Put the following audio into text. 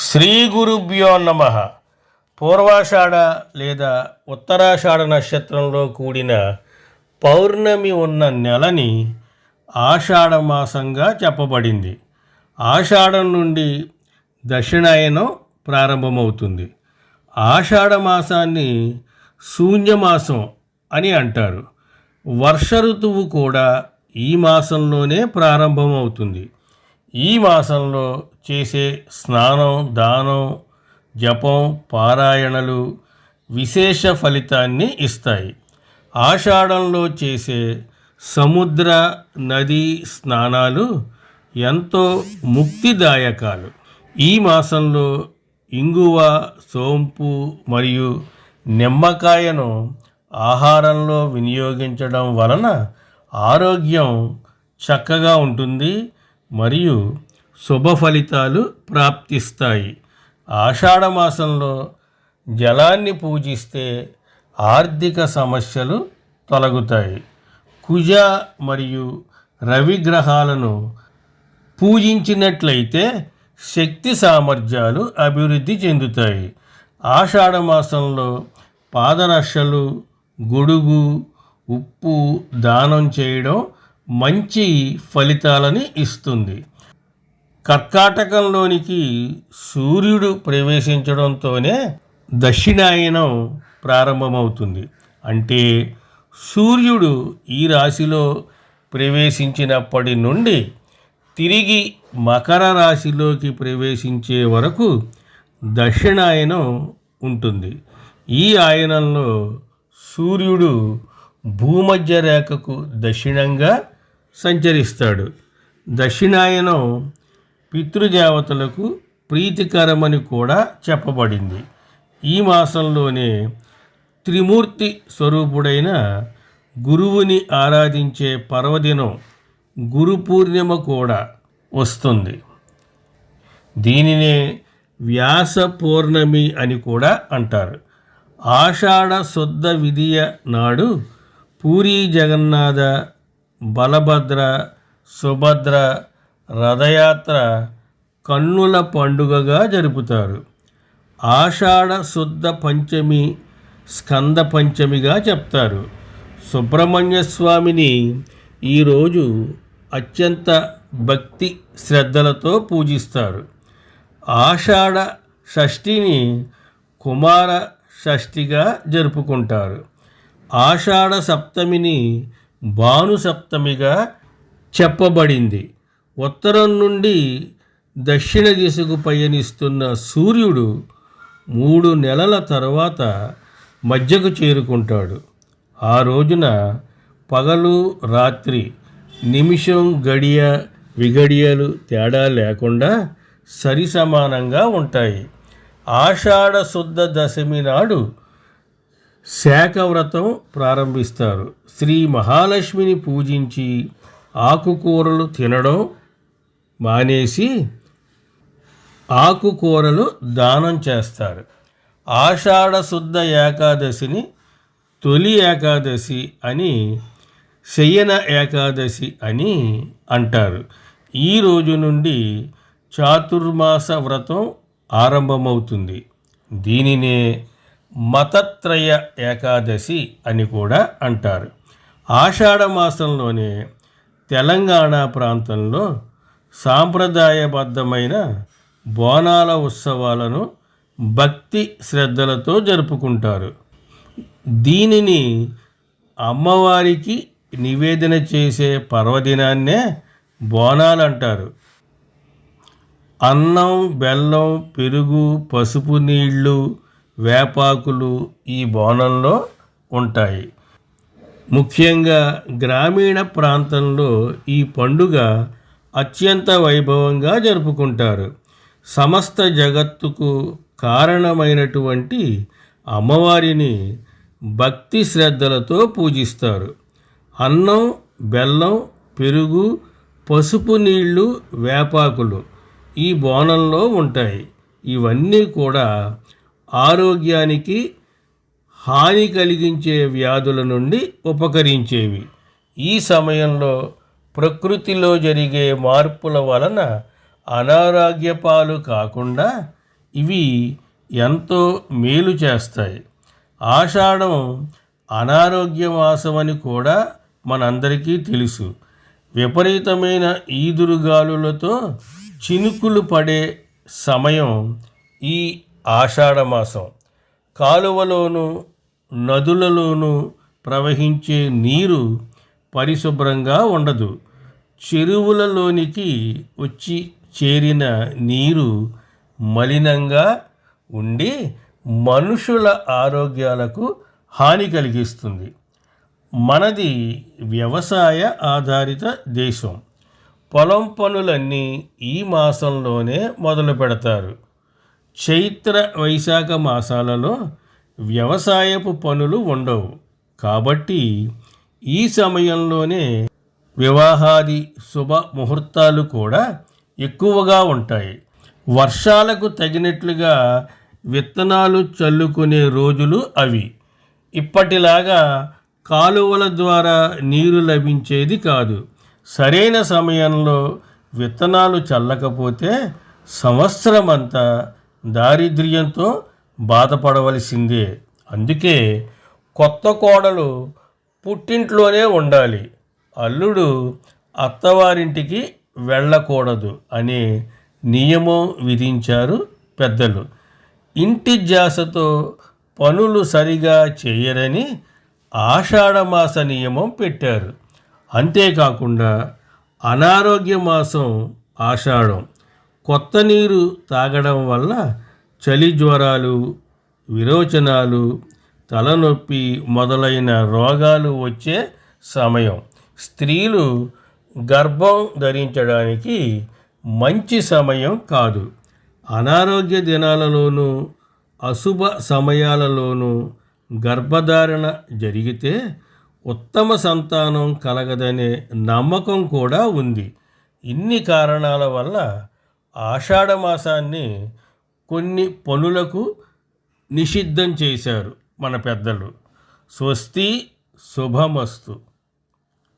శ్రీ గురుభ్యో నమ. పూర్వాషాఢ లేదా ఉత్తరాషాఢ నక్షత్రంలో కూడిన పౌర్ణమి ఉన్న నెలని ఆషాఢమాసంగా చెప్పబడింది. ఆషాఢం నుండి దక్షిణాయనం ప్రారంభమవుతుంది. ఆషాఢ మాసాన్ని శూన్యమాసం అని అంటారు. వర్ష ఋతువు కూడా ఈ మాసంలోనే ప్రారంభమవుతుంది. ఈ మాసంలో చేసే స్నానం దానం జపం పారాయణలు విశేష ఫలితాన్ని ఇస్తాయి. ఆషాఢంలో చేసే సముద్ర నదీ స్నానాలు ఎంతో ముక్తిదాయకాలు. ఈ మాసంలో ఇంగువ సోంపు మరియు నిమ్మకాయను ఆహారంలో వినియోగించడం వలన ఆరోగ్యం చక్కగా ఉంటుంది. మరియు శుభ ఫలితాలు ప్రాప్తిస్తాయి. ఆషాఢ మాసంలో జలాన్ని పూజిస్తే ఆర్థిక సమస్యలు తొలగుతాయి. కుజ మరియు రవి గ్రహాలను పూజించినట్లయితే శక్తి సామర్థ్యాలు అభివృద్ధి చెందుతాయి. ఆషాఢమాసంలో పాదరక్షలు గొడుగు ఉప్పు దానం చేయడం మంచి ఫలితాలని ఇస్తుంది. కర్కాటకంలోనికి సూర్యుడు ప్రవేశించడంతోనే దక్షిణాయనం ప్రారంభమవుతుంది. అంటే సూర్యుడు ఈ రాశిలో ప్రవేశించినప్పటి నుండి తిరిగి మకర రాశిలోకి ప్రవేశించే వరకు దక్షిణాయనం ఉంటుంది. ఈ ఆయనంలో సూర్యుడు భూమధ్య రేఖకు దక్షిణంగా సంచరిస్తాడు. దక్షిణాయనం పితృదేవతలకు ప్రీతికరమని కూడా చెప్పబడింది. ఈ మాసంలోనే త్రిమూర్తి స్వరూపుడైన గురువుని ఆరాధించే పర్వదినం గురు పూర్ణిమ కూడా వస్తుంది. దీనినే వ్యాస పౌర్ణమి అని కూడా అంటారు. ఆషాఢ శుద్ధ విధియ నాడు పూరీ జగన్నాథ బలభద్ర సుభద్ర రథయాత్ర కన్నుల పండుగగా జరుపుతారు. ఆషాఢ శుద్ధ పంచమి స్కంద పంచమిగా చెప్తారు. సుబ్రహ్మణ్య స్వామిని ఈరోజు అత్యంత భక్తి శ్రద్ధలతో పూజిస్తారు. ఆషాఢ షష్ఠిని కుమార షష్ఠిగా జరుపుకుంటారు. ఆషాఢ సప్తమిని భానుసప్తమిగా చెప్పబడింది. ఉత్తరం నుండి దక్షిణ దిశకు పయనిస్తున్న సూర్యుడు మూడు నెలల తర్వాత మధ్యకు చేరుకుంటాడు. ఆ రోజున పగలు రాత్రి నిమిషం గడియ విగడియలు తేడా లేకుండా సరిసమానంగా ఉంటాయి. ఆషాఢ శుద్ధ దశమి నాడు శాఖవ్రతం ప్రారంభిస్తారు. శ్రీ మహాలక్ష్మిని పూజించి ఆకుకూరలు తినడం మానేసి ఆకుకూరలు దానం చేస్తారు. ఆషాఢ శుద్ధ ఏకాదశిని తొలి ఏకాదశి అని శయన ఏకాదశి అని అంటారు. ఈ రోజు నుండి చాతుర్మాస వ్రతం ఆరంభమవుతుంది. దీనినే మతత్రయ ఏకాదశి అని కూడా అంటారు. ఆషాఢమాసంలోనే తెలంగాణ ప్రాంతంలో సాంప్రదాయబద్ధమైన బోనాల ఉత్సవాలను భక్తి శ్రద్ధలతో జరుపుకుంటారు. దీనిని అమ్మవారికి నివేదన చేసే పర్వదినాన్నే బోనాలు అంటారు. అన్నం బెల్లం పెరుగు పసుపు నీళ్ళు వేపాకులు ఈ బోనంలో ఉంటాయి. ముఖ్యంగా గ్రామీణ ప్రాంతంలో ఈ పండుగ అత్యంత వైభవంగా జరుపుకుంటారు. సమస్త జగత్తుకు కారణమైనటువంటి అమ్మవారిని భక్తి శ్రద్ధలతో పూజిస్తారు. అన్నం బెల్లం పెరుగు పసుపు నీళ్ళు వేపాకులు ఈ బోనంలో ఉంటాయి. ఇవన్నీ కూడా ఆరోగ్యానికి హాని కలిగించే వ్యాధుల నుండి ఉపకరించేవి. ఈ సమయంలో ప్రకృతిలో జరిగే మార్పుల వలన అనారోగ్య పాలు కాకుండా ఇవి ఎంతో మేలు చేస్తాయి. ఆషాఢం అనారోగ్య మాసమని కూడా మనందరికీ తెలుసు. విపరీతమైన ఈదురుగాలులతో చినుకులు పడే సమయం ఈ ఆషాఢమాసం. కాలువలోను నదులలోనూ ప్రవహించే నీరు పరిశుభ్రంగా ఉండదు. చెరువులలోనికి వచ్చి చేరిన నీరు మలినంగా ఉండి మనుషుల ఆరోగ్యాలకు హాని కలిగిస్తుంది. మనది వ్యవసాయ ఆధారిత దేశం. పొలం పనులన్నీ ఈ మాసంలోనే మొదలు పెడతారు చైత్ర వైశాఖ మాసాలలో వ్యవసాయపు పనులు ఉండవు. కాబట్టి ఈ సమయంలోనే వివాహాది శుభ ముహూర్తాలు కూడా ఎక్కువగా ఉంటాయి. వర్షాలకు తగినట్లుగా విత్తనాలు చల్లుకునే రోజులు అవి. ఇప్పటిలాగా కాలువల ద్వారా నీరు లభించేది కాదు. సరైన సమయంలో విత్తనాలు చల్లకపోతే సంవత్సరమంతా దారిద్ర్యంతో బాధపడవలసిందే. అందుకే కొత్త కోడలు పుట్టింట్లోనే ఉండాలి. అల్లుడు అత్తవారింటికి వెళ్ళకూడదు అనే నియమం విధించారు పెద్దలు. ఇంటి జాసతో పనులు సరిగా చేయరని ఆషాఢమాస నియమం పెట్టారు. అంతేకాకుండా అనారోగ్య మాసం ఆషాఢం. కొత్త నీరు తాగడం వల్ల చలి జ్వరాలు విరోచనాలు తలనొప్పి మొదలైన రోగాలు వచ్చే సమయం. స్త్రీలు గర్భం ధరించడానికి మంచి సమయం కాదు. అనారోగ్య దినాలలోనూ అశుభ సమయాలలోనూ గర్భధారణ జరిగితే ఉత్తమ సంతానం కలగదనే నమ్మకం కూడా ఉంది. ఇన్ని కారణాల వల్ల ఆషాఢ మాసాన్ని కొన్ని పనులకు నిషిద్ధం చేశారు మన పెద్దలు. స్వస్తి శుభమస్తు.